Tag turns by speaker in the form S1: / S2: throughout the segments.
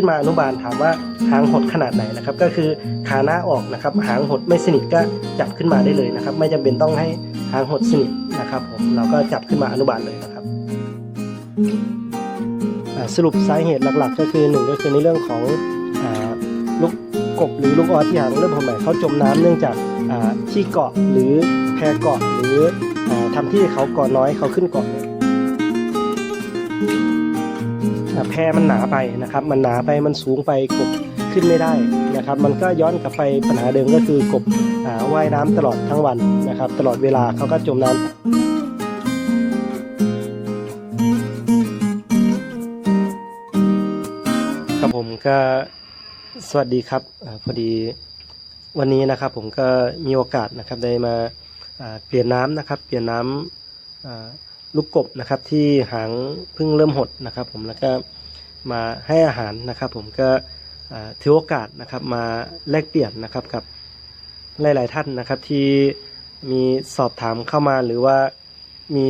S1: ขึ้นมาอนุบาลถามว่าหางหดขนาดไหนนะครับ ก็คือขาหน้าออกนะครับ หางหดไม่สนิทก็จับขึ้นมาได้เลยนะครับ ไม่จำเป็นต้องให้หางหดสนิทนะครับผมเราก็จับขึ้นมาอนุบาลเลยนะครับสรุปสาเหตุหลักๆ ก็คือหนึ่งก็คือในเรื่องของอ่าลูกกบหรือลูกออสที่หางเริ่มหดใหม่เขาจมน้ำเนื่องจากที่เกาะหรือแพเกาะหรืออ่าทำที่เขาเกาะน้อยเขาขึ้นเกาะ เนี่แพมันหนาไปนะครับ มันหนาไปมันสูงไปกบขึ้นไม่ได้นะครับ มันก็ย้อนกลับไปปัญหาเดิมก็คือกบอว่ายน้ำตลอดทั้งวันนะครับ ตลอดเวลาเขาก็จมน้ำครับผมก็สวัสดีครับอพอดีวันนี้นะครับผมก็มีโอกาสนะครับได้มาเปลี่ยนน้ำนะครับเปลี่ยนน้ำลูกกบนะครับที่หางเพิ่งเริ่มหดนะครับ ผมแล้วก็ มาให้อาหารนะครับผมก็ถือโอกาสนะครับมาแลกเปลี่ยนนะครับกับหลาย ๆ ท่านนะครับที่มีสอบถามเข้ามาหรือว่ามี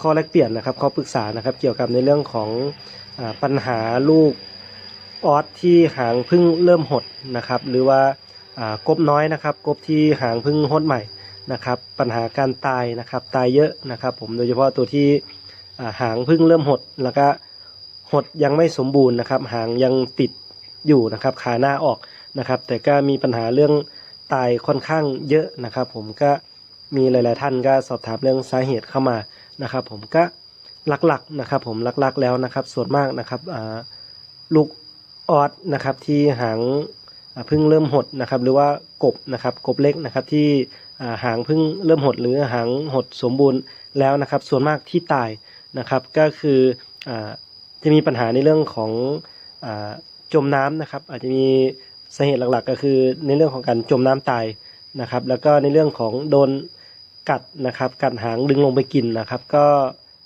S1: ข้อแลกเปลี่ยนนะครับข้อปรึกษานะครับเกี่ยวกับในเรื่องของอปัญหาลูกออสที่หางพิ่งเริ่มหดนะครับหรือว่ากบน้อยนะครับกบที่หางพิ่งหดใหม่นะครับ ปัญหาการตายนะครับตายเยอะนะครับ ผมโดยเฉพาะตัวที่ หางพิ่งเริ่มหดแล้วก็หดยังไม่สมบูรณ์นะครับ หางยังติดอยู่นะครับขาหน้าออกนะครับ แต่ก็มีปัญหาเรื่องตายค่อนข้างเยอะนะครับ ผมก็มีหลาย ๆ ท่านก็สอบถามเรื่องสาเหตุเข้ามานะครับ ผมก็หลัก ๆ นะครับ ผมหลัก ๆ แล้วนะครับ ส่วนมากนะครับลูกออสนะครับที่หางพิ่งเริ่มหดนะครับ หรือว่ากบนะครับกบเล็กนะครับที่หางพิ่งเริ่มหดหรือหางหดสมบูรณ์แล้วนะครับ ส่วนมากที่ตาย นะครับก็คืออจะมีปัญหาในเรื่องของอจมน้ำนะครับอาจจะมีสาเหตุหลักๆ ก็คือในเรื่องของการจมน้ำตายนะครับแล้วก็ในเรื่องของโดนกัดนะครับกัดหางดึงลงไปกินนะครับก็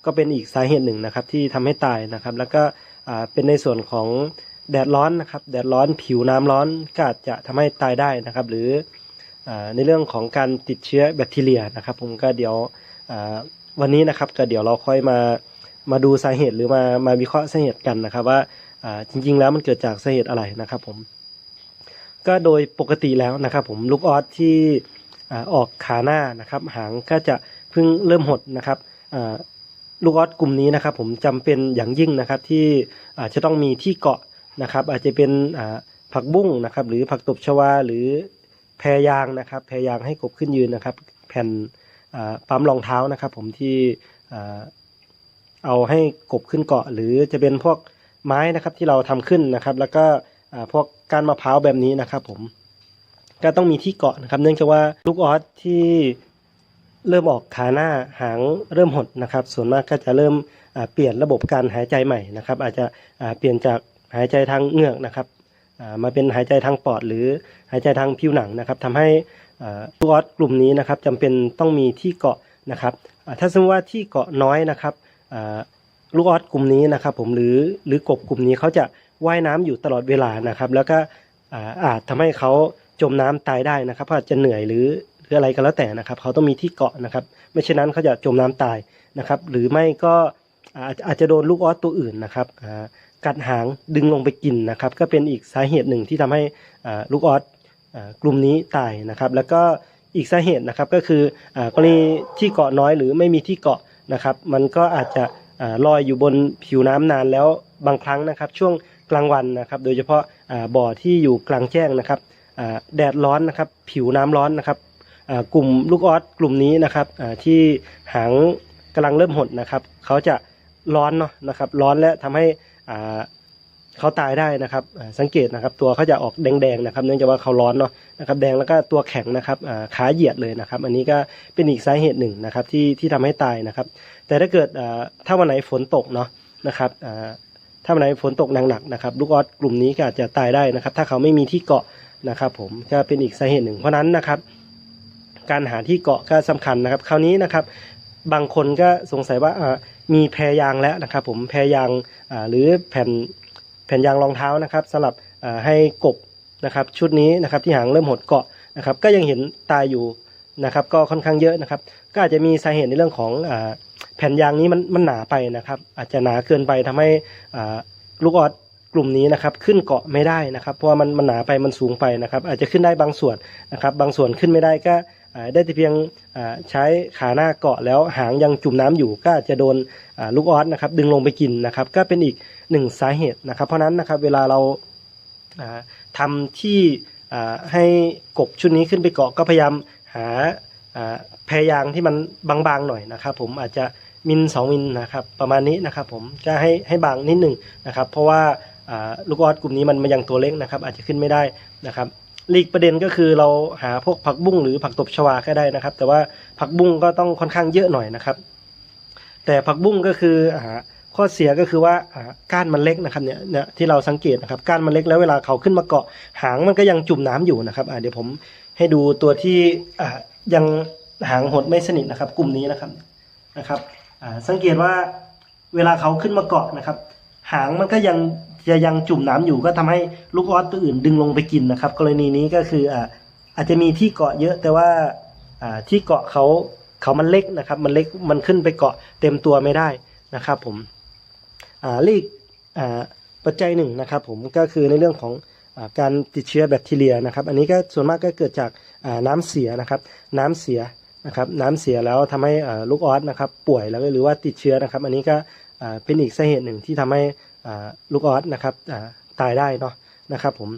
S1: ก็เป็นอีกสาเหตุหนึ่งนะครับที่ทำให้ตายนะครับแล้วก็เป็นในส่วนของแดดร้อนนะครับแดดร้อนผิวน้ำร้อนก็อาจจะทำให้ตายได้นะครับหรืออในเรื่องของการติดเชื้อแบคทีเรียนะครับผมก็เดี๋ยว วันนี้นะครับก็เดี๋ยวเราค่อยมามาดูสาเหตุหรือมามาวิเคราะห์สาเหตุกันนะครับ ว่าจริง ๆ แล้วมันเกิดจากสาเหตุอะไรนะครับ ผม ก็โดยปกติแล้วนะครับ ผมลูกออสที่ออกขาหน้านะครับ หางก็จะเพิ่งเริ่มหดนะครับลูกออสกลุ่มนี้นะครับ ผมจำเป็นอย่างยิ่งนะครับ ที่อาจจะต้องมีที่เกาะนะครับ อาจจะเป็นผักบุ้งนะครับ หรือผักตบชวาหรือแพรยางนะครับ แพรยางให้กบขึ้นยืนนะครับ แผ่น ปั๊มรองเท้านะครับ ผมที่เอาให้กบขึ้นเกาะ หรือจะเป็นพวกไม้นะครับที่เราทำขึ้นนะครับ แล้วก็พวกก้านมะพร้าวแบบนี้นะครับ ผมก็ต้องมีที่เกาะนะครับ เนื่องจากว่าลูกออสที่เริ่มออกขาหน้าหางเริ่มหดนะครับ ส่วนมากก็จะเริ่มเปลี่ยนระบบการหายใจใหม่นะครับ อาจจะเปลี่ยนจากหายใจทางเหงือกนะครับมาเป็นหายใจทางปอดหรือหายใจทางผิวหนังนะครับทำให้ ลูกออสกลุ่มนี้นะครับจำเป็นต้องมีที่เกาะนะครับถ้าสมมติว่าที่เกาะน้อยนะครับลูกออสกลุ่มนี้นะครับผมหรือหรือกบกลุ่มนี้เขาจะว่ายน้ำอยู่ตลอดเวลานะครับ แล้วก็อาจทำให้เขาจมน้ำตายได้นะครับเพราะอาจจะเหนื่อยหรือหรืออะไรก็แล้วแต่นะครับ เขาต้องมีที่เกาะนะครับ ไม่เช่นนั้นเขาจะจมน้ำตายนะครับ หรือไม่ก็อาจจะโดนลูกออสตัวอื่นนะครับกัดหางดึงลงไปกินนะครับ ก็เป็นอีกสาเหตุหนึ่งที่ทำให้ลูกออสอ่า กลุ่มนี้ตายนะครับ แล้วก็อีกสาเหตุนะครับก็คือกรณีที่เกาะน้อยหรือไม่มีที่เกาะนะครับ มันก็อาจจะอลอยอยู่บนผิวน้ำนานแล้วบางครั้งนะครับ ช่วงกลางวันนะครับ โดยเฉพาะบ่อที่อยู่กลางแจ้งนะครับแดดร้อนนะครับ ผิวน้ำร้อนนะครับกลุ่มลูกออสกลุ่มนี้นะครับที่หางกำลังเริ่มหดนะครับ เขาจะร้อนเนาะนะครับ ร้อนและทำให้ เขาตายได้นะครับสังเกตนะครับตัวเขาจะออกแดงๆนะครับ เนื่องจากว่าเขาร้อนเนาะนะครับแดงแล้วก็ตัวแข็งนะครับขาเหยียดเลยนะครับ อันนี้ก็เป็นอีกสาเหตุหนึ่งนะครับที่ที่ทำให้ตายนะครับ แต่ถ้าเกิดถ้าวันไหนฝนตกเนาะนะครับถ้าวันไหนฝนตกหนักๆนะครับลูกออสกลุ่มนี้ก็อาจจะตายได้นะครับ ถ้าเขาไม่มีที่เกาะนะครับ ผมก็เป็นอีกสาเหตุหนึ่ง เพราะนั้นนะครับ การหาที่เกาะก็สำคัญนะครับ คราวนี้นะครับบางคนก็สงสัยว่ามีแพรยางแล้วนะครับ ผมแพรยางหรือแผ่น แผ่นยางรองเท้านะครับสำหรับให้กบนะครับชุดนี้นะครับที่หางเริ่มหดเกาะนะครับก็ยังเห็นตายอยู่นะครับก็ค่อนข้างเยอะนะครับ ก็อาจจะมีสาเหตุในเรื่องของอแผ่นยางนี้มันมันหนาไปนะครับ อาจจะหนาเกินไปทำให้ลูกออสกลุ่มนี้นะครับขึ้นเกาะไม่ได้นะครับเพราะว่ามันมันหนาไปมันสูงไปนะครับ อาจจะขึ้นได้บางส่วนนะครับ บางส่วนขึ้นไม่ได้ก็ได้แต่เพียงใช้ขาหน้าเกาะแล้วหางยังจุ่มน้ำอยู่ ก็อาจจะโดนลูกออสนะครับดึงลงไปกินนะครับ ก็เป็นอีก หนึ่งสาเหตุนะครับ เพราะนั้นนะครับเวลาเราอ่าทำที่ให้กบชุดนี้ขึ้นไปเกาะก็พยายามหาอ่าแพรยางที่มันบางๆหน่อยนะครับผมอาจจะมิลสองมิลนะครับประมาณนี้นะครับผมจะให้ให้บางนิดหนึ่งนะครับ เพราะว่าลูกออสกลุ่มนี้มันมันยังตัวเล็กนะครับ อาจจะขึ้นไม่ได้นะครับลีกประเด็นก็คือเราหาพวกผักบุ้งหรือผักตบชวาก็ได้นะครับ แต่ว่าผักบุ้งก็ต้องค่อนข้างเยอะหน่อยนะครับ แต่ผักบุ้งก็คืออา ข้อเสียก็คือว่าก้านมันเล็กนะครับเนี่ยเนี่ยที่เราสังเกตนะครับก้านมันเล็กแล้วเวลาเขาขึ้นมาเกาะหางมันก็ยังจุ่มน้ำอยู่นะครับเดี๋ยวผมให้ดูตัวที่ยังหางหดไม่สนิทนะครับ กลุ่มนี้นะครับนะครับสังเกตว่าเวลาเขาขึ้นมาเกาะนะครับ หางมันก็ยังจะยังจุ่มน้ำอยู่ก็ทำให้ลูกออสตัวอื่นดึงลงไปกินนะครับ กรณีนี้ก็คืออาจจะมีที่เกาะเยอะแต่ว่าที่เกาะเขาเขามันเล็กนะครับ มันเล็กมันขึ้นไปเกาะเต็มตัวไม่ได้นะครับผม อ่าลีกอ่าปัจจัยหนึ่งนะครับผมก็คือในเรื่องของอการติดเชื้อแบคทีเรียนะครับอันนี้ก็ส่วนมากก็เกิดจากน้ำเสียนะครับน้ำเสียนะครับน้ำเสียแล้วทำให้อ่าลูกออสนะครับป่วยแล้วก็หรือว่าติดเชื้อนะครับ อันนี้ก็อ่าเป็นอีกสาเหตุหนึ่งที่ทำให้อ่าลูกออสนะครับอ่าตายได้เนาะนะครับผม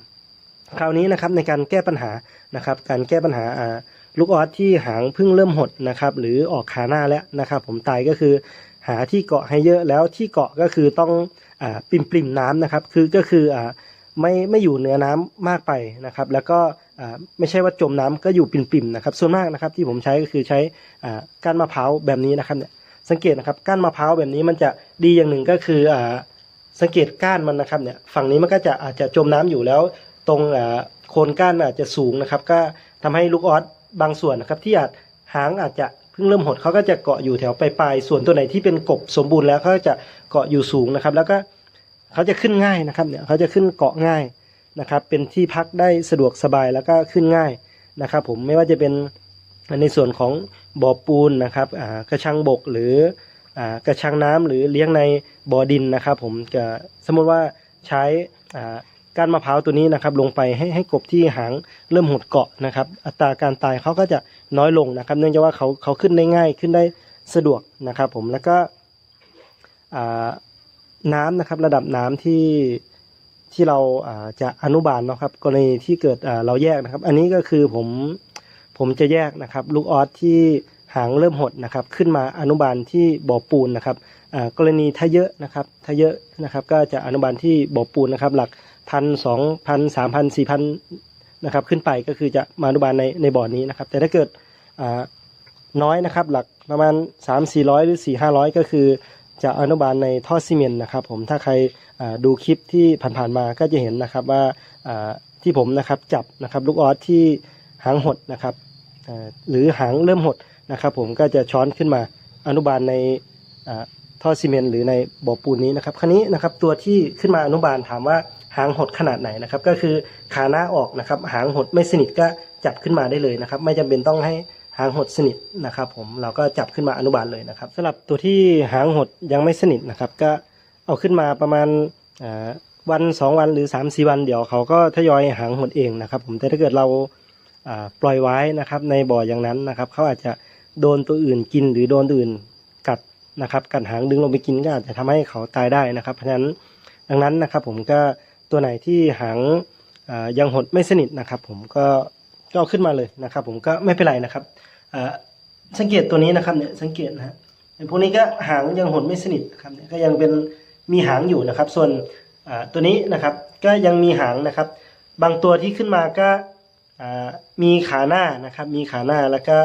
S1: คราวนี้นะครับในการแก้ปัญหานะครับการแก้ปัญหาอ่าลูกออสที่หางเพิ่งเริ่มหดนะครับหรือออกขาหน้าแล้วนะครับผมตายก็คือ หาที่เกาะให้เยอะแล้วที่เกาะก็คือต้องอปริมปริมน้ำนะครับ คือก็คืออไม่ไม่อยู่เหนือน้ำมากไปนะครับ แล้วก็ไม่ใช่ว่าจมน้ำก็อยู่ปริมปริมๆนะครับ ส่วนมากนะครับที่ผมใช้ก็คือใช้ก้านมะพร้าวแบบนี้นะครับเนี่ยสังเกตนะครับก้านมะพร้าวแบบนี้มันจะดีอย่างหนึ่งก็คืออสังเกตก้านมันนะครับเนี่ยฝั่งนี้มันก็จะอาจจะจมน้ำอยู่แล้ว ตรงโคนก้านอาจจะสูงนะครับ ก็ทำให้ลูกออสบางส่วนนะครับที่อาจหางอาจจะ พิ่งเริ่มหดเขาก็จะเกาะอยู่แถวปลายๆส่วนตัวไหนที่เป็นกบสมบูรณ์แล้วเขาจะเกาะอยู่สูงนะครับ แล้วก็เขาจะขึ้นง่ายนะครับเนี่ยเขาจะขึ้นเกาะง่ายนะครับ เป็นที่พักได้สะดวกสบายแล้วก็ขึ้นง่ายนะครับ ผมไม่ว่าจะเป็นในส่วนของบ่อปูนนะครับกระชังบกหรืออกระชังน้ำหรือเลี้ยงในบ่อดินนะครับ ผมจะสมมติว่าใช้ ก้านมะพร้าวตัวนี้นะครับลงไปให้ให้กบที่หางเริ่มหดเกาะนะครับอัตราการตายเขาก็จะน้อยลงนะครับ เนื่องจากว่าเขาเขาขึ้นได้ง่ายขึ้นได้สะดวกนะครับผมแล้วก็น้ำนะครับระดับน้ำที่ที่เราจะอนุบาลเนาะครับกรณีที่เกิดเราแยกนะครับ อันนี้ก็คือผมผมจะแยกนะครับ ลูกออสที่หางเริ่มหดนะครับ ขึ้นมาอนุบาลที่บ่อปูนนะครับกรณีถ้าเยอะนะครับถ้าเยอะนะครับ ก็จะอนุบาลที่บ่อปูนนะครับ หลัก พันสองพันสามพันสี่พันนะครับขึ้นไปก็คือจะมาอนุบาลในในบ่อนี้นะครับ แต่ถ้าเกิดอ่าน้อยนะครับหลักประมาณสามสี่ร้อยหรือสี่ห้าร้อยก็คือจะอนุบาลในท่อซีเมนต์นะครับผมถ้าใครดูคลิปที่ผ่านๆมาก็จะเห็นนะครับว่าที่ผมนะครับจับนะครับลูกออสที่หางหดนะครับหรือหางเริ่มหดนะครับ ผมก็จะช้อนขึ้นมาอนุบาลในท่อซีเมนต์หรือในบ่อปูนนี้นะครับคันนี้นะครับตัวที่ขึ้นมาอนุบาลถามว่า หางหดขนาดไหนนะครับ ก็คือขาหน้าออกนะครับ หางหดไม่สนิทก็จับขึ้นมาได้เลยนะครับ ไม่จำเป็นต้องให้หางหดสนิทนะครับผมเราก็จับขึ้นมาอนุบาลเลยนะครับสำหรับตัวที่หางหดยังไม่สนิทนะครับ ก็เอาขึ้นมาประมาณวันสองวันหรือสามสี่วันเดี๋ยวเขาก็ทยอยหางหดเองนะครับ ผมแต่ถ้าเกิดเราอ่าปล่อยไว้นะครับ ในบ่ออย่างนั้นนะครับเขาอาจจะโดนตัวอื่นกินหรือโดนตัวอื่นกัดนะครับกัดหางดึงลงไปกินก็อาจจะทำให้เขาตายได้นะครับ เพราะฉะนั้นดังนั้นนะครับ ผมก็ ตัวไหนที่หางยังหดไม่สนิทนะครับ ผมก็ก็ขึ้นมาเลยนะครับ ผมก็ไม่เป็นไรนะครับสังเกตตัวนี้นะครับเนี่ยสังเกตนะฮะพวกนี้ก็หางยังหดไม่สนิทนะครับเนี่ยก็ยังเป็นมีหางอยู่นะครับ ส่วนตัวนี้นะครับก็ยังมีหางนะครับ บางตัวที่ขึ้นมาก็มีขาหน้านะครับ มีขาหน้าแล้วก็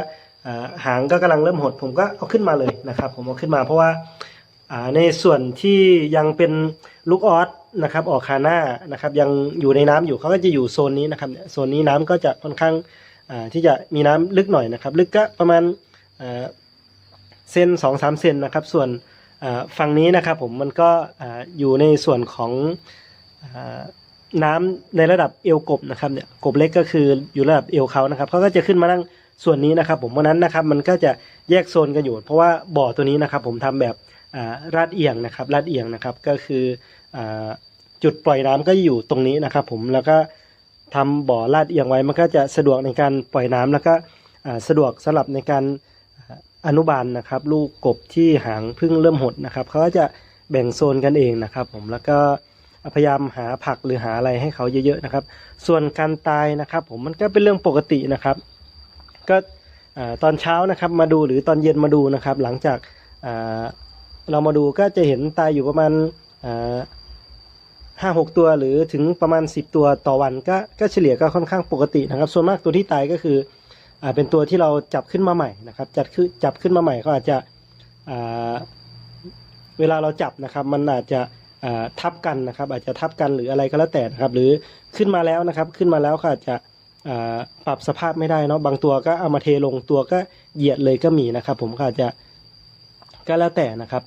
S1: หางก็กำลังเริ่มหด ผมก็เอาขึ้นมาเลยนะครับ ผมเอาขึ้นมาเพราะว่าอ่าในส่วนที่ยังเป็นลูกออส นะครับออกขาหน้านะครับยังอยู่ในน้ำอยู่เขาก็จะอยู่โซนนี้นะครับเนี่ยโซนนี้น้ำก็จะค่อนข้างอ่าที่จะมีน้ำลึกหน่อยนะครับ ลึกก็ประมาณอ่าเซนสองสามเซนนะครับ ส่วนอ่าฝั่งนี้นะครับผมมันก็อ่าอยู่ในส่วนของอ่าน้ำในระดับเอวกบนะครับเนี่ยกบเล็กก็คืออยู่ระดับเอวเขานะครับเขาก็จะขึ้นมานั่งส่วนนี้นะครับ ผมเพราะนั้นนะครับมันก็จะแยกโซนกันอยู่ เพราะว่าบ่อตัวนี้นะครับ ผมทำแบบ ลาดเอียงนะครับลาดเอียงนะครับก็คืออจุดปล่อยน้ำก็อยู่ตรงนี้นะครับ ผมแล้วก็ทำบ่อลาดเอียงไว้มันก็จะสะดวกในการปล่อยน้ำแล้วก็สะดวกสำหรับในการอนุบาลนะครับ ลูกกบที่หางเพึ่งเริ่มหดนะครับเขาก็จะแบ่งโซนกันเองนะครับ ผมแล้วก็พยายามหาผักหรือหาอะไรให้เขาเยอะๆนะครับ ส่วนการตายนะครับ ผมมันก็เป็นเรื่องปกตินะครับ ก็ตอนเช้านะครับมาดูหรือตอนเย็นมาดูนะครับ หลังจาก เรามาดูก็จะเห็นตายอยู่ประมาณห้าหกตัวหรือถึงประมาณ 10 ตัวต่อวันก็ก็เฉลี่ยก็ค่อนข้างปกตินะครับ ส่วนมากตัวที่ตายก็คืออเป็นตัวที่เราจับขึ้นมาใหม่นะครับจัดขึ้นจับขึ้นมาใหม่ก็อาจจะเวลาเราจับนะครับ มันอาจจะทับกันนะครับ อาจจะทับกันหรืออะไรก็แล้วแต่นะครับ หรือขึ้นมาแล้วนะครับ ขึ้นมาแล้วก็อาจจะปรับสภาพไม่ได้เนาะบางตัวก็เอามาเทลงตัวก็เหยียดเลยก็มีนะครับ ผมก็อาจจะ ก็แล้วแต่นะครับ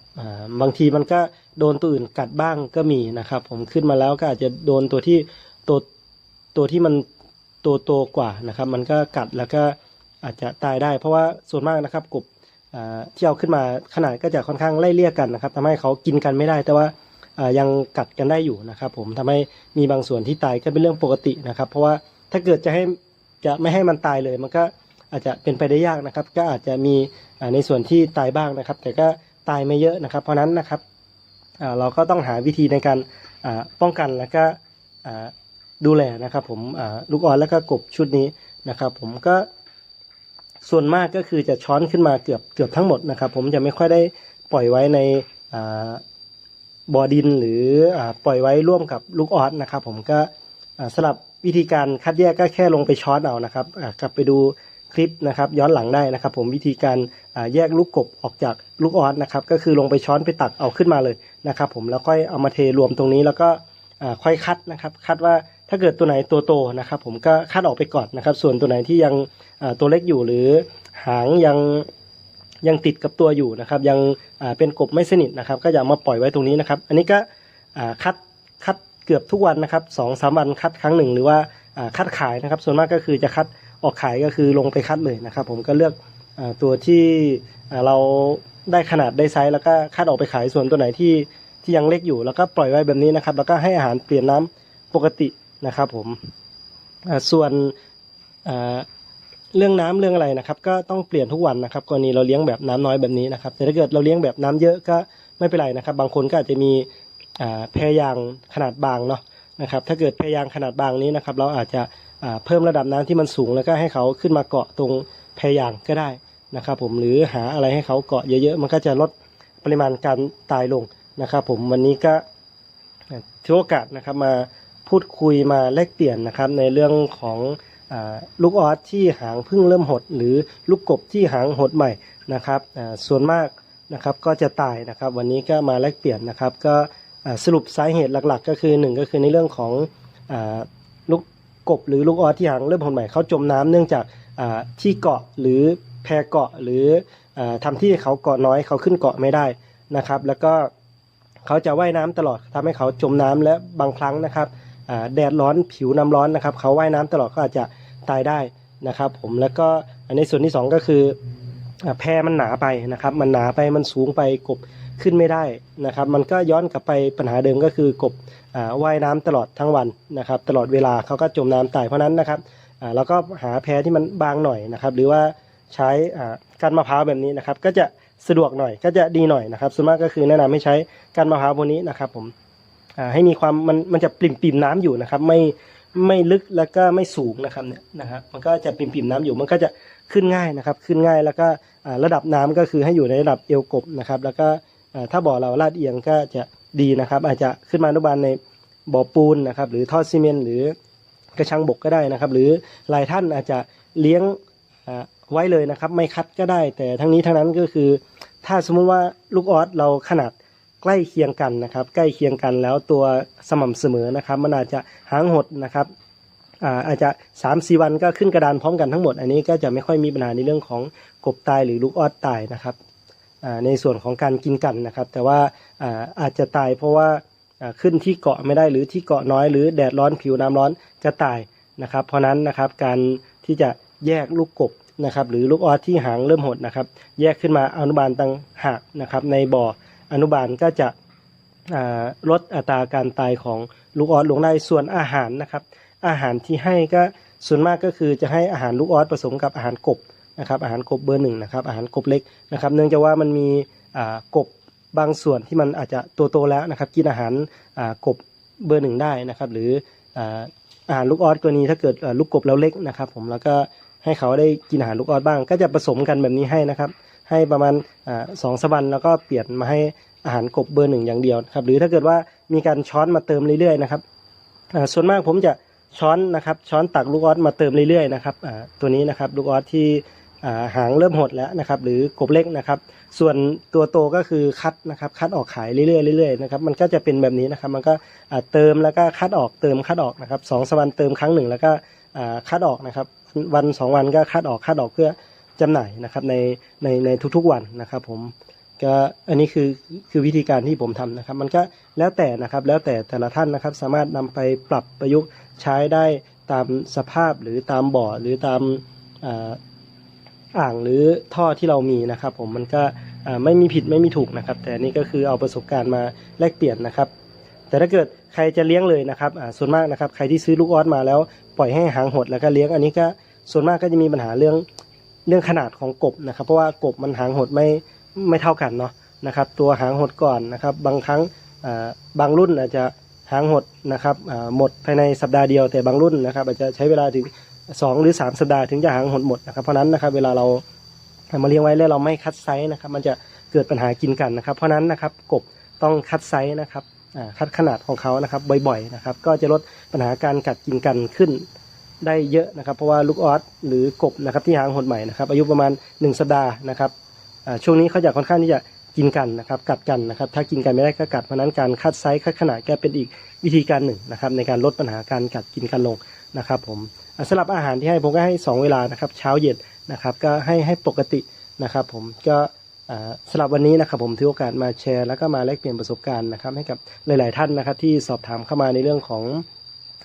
S1: บางทีมันก็โดนตัวอื่นกัดบ้างก็มีนะครับ ผมขึ้นมาแล้วก็อาจจะโดนตัวที่ตัวตัวที่มันตัวโตกว่านะครับ มันก็กัดแล้วก็อาจจะตายได้ เพราะว่าส่วนมากนะครับกบอ่าที่เอาขึ้นมาขนาดก็จะค่อนข้างไล่เลี่ยกันนะครับทำให้เขากินกันไม่ได้ แต่ว่าอ่ายังกัดกันได้อยู่นะครับ ผมทำให้มีบางส่วนที่ตายก็เป็นเรื่องปกตินะครับ เพราะว่าถ้าเกิดจะให้จะไม่ให้มันตายเลยมันก็ อาจจะเป็นไปได้ยากนะครับ ก็อาจจะมีในส่วนที่ตายบ้างนะครับ แต่ก็ตายไม่เยอะนะครับ เพราะนั้นนะครับเราก็ต้องหาวิธีในการป้องกันแล้วก็ดูแลนะครับ ผมลูกอ่อนแล้วก็กบชุดนี้นะครับ ผมก็ส่วนมากก็คือจะช้อนขึ้นมาเกือบเกือบทั้งหมดนะครับ ผมจะไม่ค่อยได้ปล่อยไว้ในบ่อดินหรืออปล่อยไว้ร่วมกับลูกออสนะครับ ผมก็สำหรับวิธีการคัดแยกก็แค่ลงไปช้อนเอานะครับกลับไปดู คลิปนะครับย้อนหลังได้นะครับ ผมวิธีการแยกลูกกบออกจากลูกออสนะครับ ก็คือลงไปช้อนไปตักเอาขึ้นมาเลยนะครับ ผมแล้วค่อยเอามาเทรวมตรงนี้แล้วก็ค่อยคัดนะครับ คัดว่าถ้าเกิดตัวไหนตัวโตนะครับ ผมก็คัดออกไปก่อนนะครับ ส่วนตัวไหนที่ยังตัวเล็กอยู่หรือหางยังยังติดกับตัวอยู่นะครับ ยังเป็นกบไม่สนิทนะครับ ก็จะเอามาปล่อยไว้ตรงนี้นะครับ อันนี้ก็คัดคัดเกือบทุกวันนะครับสองสามวันคัดครั้งหนึ่งหรือว่าคัดขายนะครับ ส่วนมากก็คือจะคัด ออกขายก็คือลงไปคัดเลยนะครับ ผมก็เลือกอตัวที่เราได้ขนาดได้ไซส์แล้วก็คัดออกไปขายส่วนตัวไหนที่ที่ยังเล็กอยู่ แล้วก็ปล่อยไว้แบบนี้นะครับ แล้วก็ให้อาหารเปลี่ยนน้ำปกตินะครับ ผมส่วนเรื่องน้ำเรื่องอะไรนะครับ ก็ต้องเปลี่ยนทุกวันนะครับกรณีเราเลี้ยงแบบน้ำน้อยแบบนี้นะครับ แต่ถ้าเกิดเราเลี้ยงแบบน้ำเยอะก็ไม่เป็นไรนะครับ บางคนก็อาจจะมีแพรยางขนาดบางเนาะนะครับ ถ้าเกิดแพรยางขนาดบางนี้นะครับ เราอาจจะ เพิ่มระดับน้ำที่มันสูงแล้วก็ให้เขาขึ้นมาเกาะตรงแพรยางก็ได้นะครับผมหรือหาอะไรให้เขาเกาะเยอะๆ มันก็จะลดปริมาณการตายลงนะครับผมวันนี้ก็ถือโอกาสนะครับมาพูดคุยมาแลกเปลี่ยนนะครับในเรื่องของอลูกออสที่หางพึ่งเริ่มหด หรือลูกกบที่หางหดใหม่นะครับส่วนมากนะครับก็จะตายนะครับ วันนี้ก็มาแลกเปลี่ยนนะครับ ก็สรุปสาเหตุหลักๆ ก็คือหนึ่งก็คือในเรื่องของอลูก กบหรือลูกออสที่หางเริ่มผลใหม่เขาจมน้ำเนื่องจากที่เกาะหรือแพเกาะหรืออาทำที่เขาเกาะน้อยเขาขึ้นเกาะไม่ได้นะครับ แล้วก็เขาจะว่ายน้ำตลอดทำให้เขาจมน้ำและบางครั้งนะครับแดดร้อนผิวน้ำร้อนนะครับเขาว่ายน้ำตลอดก็อาจจะตายได้นะครับ ผมแล้วก็ในส่วนที่สองก็คืออ่าแพมันหนาไปนะครับ มันหนาไปมันสูงไปกบ ขึ้นไม่ได้นะครับ มันก็ย้อนกลับไปปัญหาเดิมก็คือกบอว่ายน้ำตลอดทั้งวันนะครับ ตลอดเวลาเขาก็จมน้ำตายเพราะนั้นนะครับอ่าเราก็หาแพที่มันบางหน่อยนะครับ หรือว่าใช้การมะพร้าวแบบนี้นะครับ ก็จะสะดวกหน่อยก็จะดีหน่อยนะครับ ส่วนมากก็คือแนะนำให้ใช้การมะพร้าวพวกนี้นะครับ ผมให้มีความมันมันจะปริ่มปิ่มน้ำอยู่นะครับ ไม่ไม่ลึกแล้วก็ไม่สูงนะครับเนี่ยนะครับ มันก็จะปริ่มปิ่มน้ำอยู่มันก็จะขึ้นง่ายนะครับ ขึ้นง่ายแล้วก็ระดับน้ำก็คือให้อยู่ในระดับเอวกบนะครับ แล้วก็ ถ้าบ่อเราลาดเอียงก็จะดีนะครับ อาจจะขึ้นมาอนุบาลในบ่อปูนนะครับ หรือท่อซีเมนต์หรือกระชังบกก็ได้นะครับ หรือหลายท่านอาจจะเลี้ยงไว้เลยนะครับ ไม่คัดก็ได้ แต่ทั้งนี้ทั้งนั้นก็คือ ถ้าสมมุติว่าลูกออสเราขนาดใกล้เคียงกันนะครับ ใกล้เคียงกันแล้วตัวสม่ำเสมอนะครับ มันอาจจะหางหดนะครับอาจจะ3าสี่วันก็ขึ้นกระดานพร้อมกันทั้งหมด อันนี้ก็จะไม่ค่อยมีปัญหาในเรื่องของกบตายหรือลูกออสตายนะครับ ในส่วนของการกินกันนะครับ แต่ว่าอาจจะตายเพราะว่าขึ้นที่เกาะไม่ได้หรือที่เกาะน้อยหรือแดดร้อนผิวน้ำร้อนจะตายนะครับ เพราะนั้นนะครับการที่จะแยกลูกกบนะครับหรือลูกออสที่หางเริ่มหดนะครับ แยกขึ้นมาอนุบาลต่างหากนะครับ ในบ่ออนุบาลก็จะลดอัตราการตายของลูกออสลงได้ส่วนอาหารนะครับ อาหารที่ให้ก็ส่วนมากก็คือจะให้อาหารลูกออสผสมกับอาหารกบ นะครับอาหารกบเบอร์หนึ่งนะครับอาหารกบเล็กนะครับ เนื่องจากว่ามันมีกบบางส่วนที่มันอาจจะตัวโตแล้วนะครับ กินอาหารกบเบอร์หนึ่งได้นะครับ หรืออาหารลูกออสกรณีถ้าเกิดลูกกบแล้วเล็กนะครับ ผมแล้วก็ให้เขาได้กินอาหารลูกออสบ้าง ก็จะผสมกันแบบนี้ให้นะครับ ให้ประมาณสองสกวันแล้วก็เปลี่ยนมาให้อาหารกบเบอร์หนึ่งอย่างเดียวครับ หรือถ้าเกิดว่ามีการช้อนมาเติมเรื่อยๆนะครับส่วนมากผมจะช้อนนะครับช้อนตักลูกออสมาเติมเรื่อยๆนะครับตัวนี้นะครับลูกออสที่ หางเริ่มหดแล้วนะครับหรือกบเล็กนะครับ ส่วนตัวโตก็คือคัดนะครับคัดออกขายเรื่อยๆเรื่อยๆนะครับมันก็จะเป็นแบบนี้นะครับมันก็เติมแล้วก็คัดออกเติมคัดออกนะครับสองสกวันเติมครั้งหนึ่งแล้วก็คัดออกนะครับวันสองวันก็คัดออกคัดออกเพื่อจำหน่ายนะครับในในในทุกๆวันนะครับผมก็อันนี้คือคือวิธีการที่ผมทำนะครับ มันก็แล้วแต่นะครับแล้วแต่แต่ละท่านนะครับ สามารถนำไปปรับประยุกต์ใช้ได้ตามสภาพหรือตามบ่อหรือตาม อ่างหรือท่อที่เรามีนะครับ ผมมันก็ไม่มีผิดไม่มีถูกนะครับ แต่นี่ก็คือเอาประสบการณ์มาแลกเปลี่ยนนะครับ แต่ถ้าเกิดใครจะเลี้ยงเลยนะครับส่วนมากนะครับ ใครที่ซื้อลูกออสมาแล้วปล่อยให้หางหดแล้วก็เลี้ยงอันนี้ก็ส่วนมากก็จะมีปัญหาเรื่องเรื่องขนาดของกบนะครับ เพราะว่ากบมันหางหดไม่ไม่เท่ากันเนาะนะครับ ตัวหางหดก่อนนะครับ บางครั้งบางรุ่นอาจจะหางหดนะครับหมดภายในสัปดาห์เดียวแต่บางรุ่นนะครับอาจจะใช้เวลาถึง สองหรือสามสัปดาห์ถึงจะหางหดหมดนะครับเพราะนั้นนะครับเวลาเรามาเลี้ยงไว้แล้วเราไม่คัดไซส์นะครับ มันจะเกิดปัญหากินกันนะครับ เพราะนั้นนะครับกบต้องคัดไซส์นะครับคัดขนาดของเขานะครับบ่อยๆนะครับก็จะลดปัญหาการกัดกินกันขึ้นได้เยอะนะครับ เพราะว่าลูกออสหรือกบนะครับที่หางหดใหม่นะครับอายุประมาณ 1 สัปดาห์นะครับช่วงนี้เขาจะค่อนข้างที่จะ กินกันนะครับกัดกันนะครับ ถ้ากินกันไม่ได้ก็กัดเพราะนั้นการคัดไซส์คัดขนาดก็เป็นอีกวิธีการหนึ่งนะครับ ในการลดปัญหาการกัดกินกันลงนะครับ ผมสำหรับอาหารที่ให้ผมก็ให้ 2 เวลานะครับ เช้าเย็นนะครับ ก็ให้ให้ปกตินะครับ ผมก็สำหรับวันนี้นะครับผมถือโอกาสมาแชร์ แล้วก็มาแลกเปลี่ยนประสบการณ์นะครับ ให้กับหลาย ๆ ท่านนะครับ ที่สอบถามเข้ามาในเรื่องของ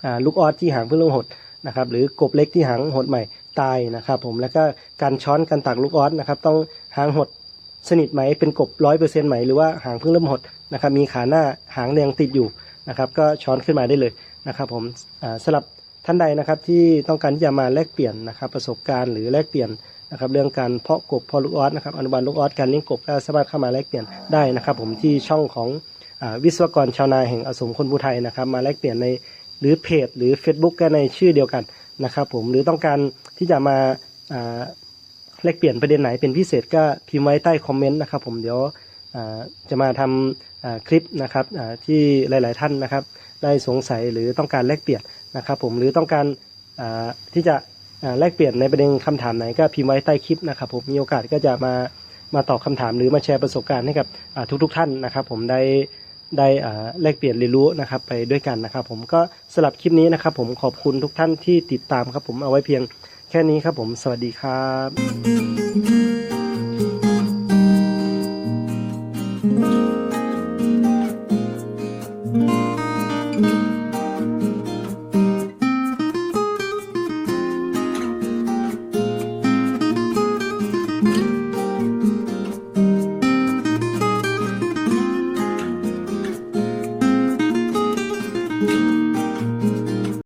S1: อลูกออสที่หางเพิ่งลงหดนะครับ หรือกบเล็กที่หางหดใหม่ตายนะครับ ผมแล้วก็การช้อนการตักลูกออสนะครับ ต้องหางหด สนิทไหมเป็นกบร้อยเปอร์เซ็นต์ไหมหรือว่าหางเพิ่งเริ่มหดนะครับมีขาหน้าหางยังติดอยู่นะครับก็ช้อนขึ้นมาได้เลยนะครับผมสำหรับท่านใดนะครับที่ต้องการที่จะมาแลกเปลี่ยนนะครับประสบการณ์หรือแลกเปลี่ยนนะครับเรื่องการเพาะกบพาะลูกออสนะครับอนุบาลลูกออสการเลี้ยงกบก็สามารถเข้ามาแลกเปลี่ยนได้นะครับ ผมที่ช่องของอวิศวกรชาวนาแห่งอสมคนผู้ไทยนะครับ มาแลกเปลี่ยนในหรือเพจหรือ Facebook ก็ในชื่อเดียวกันนะครับ ผมหรือต้องการที่จะมา แลกเปลี่ยนประเด็นไหนเป็นพิเศษก็พิมพ์ไว้ใต้คอมเมนต์นะครับผมเดี๋ยวจะมาทำอ่าคลิปนะครับที่หลาย ๆ ท่านนะครับ ได้สงสัยหรือต้องการแลกเปลี่ยนนะครับ ผมหรือต้องการที่จะแลกเปลี่ยนในประเด็นคำถามไหนก็พิมพ์ไว้ใต้คลิปนะครับผมมีโอกาสก็จะมามาตอบคำถามหรือมาแชร์ประสบการณ์ให้กับทุกๆทท่านนะครับ ผมได้ได้แลกเปลี่ยนเรียนรู้นะครับไปด้วยกันนะครับ ผมก็สำหรับคลิปนี้นะครับ ผมขอบคุณทุกท่านที่ติดตามครับผมเอาไว้เพียง แค่นี้ครับผม สวัสดีครับ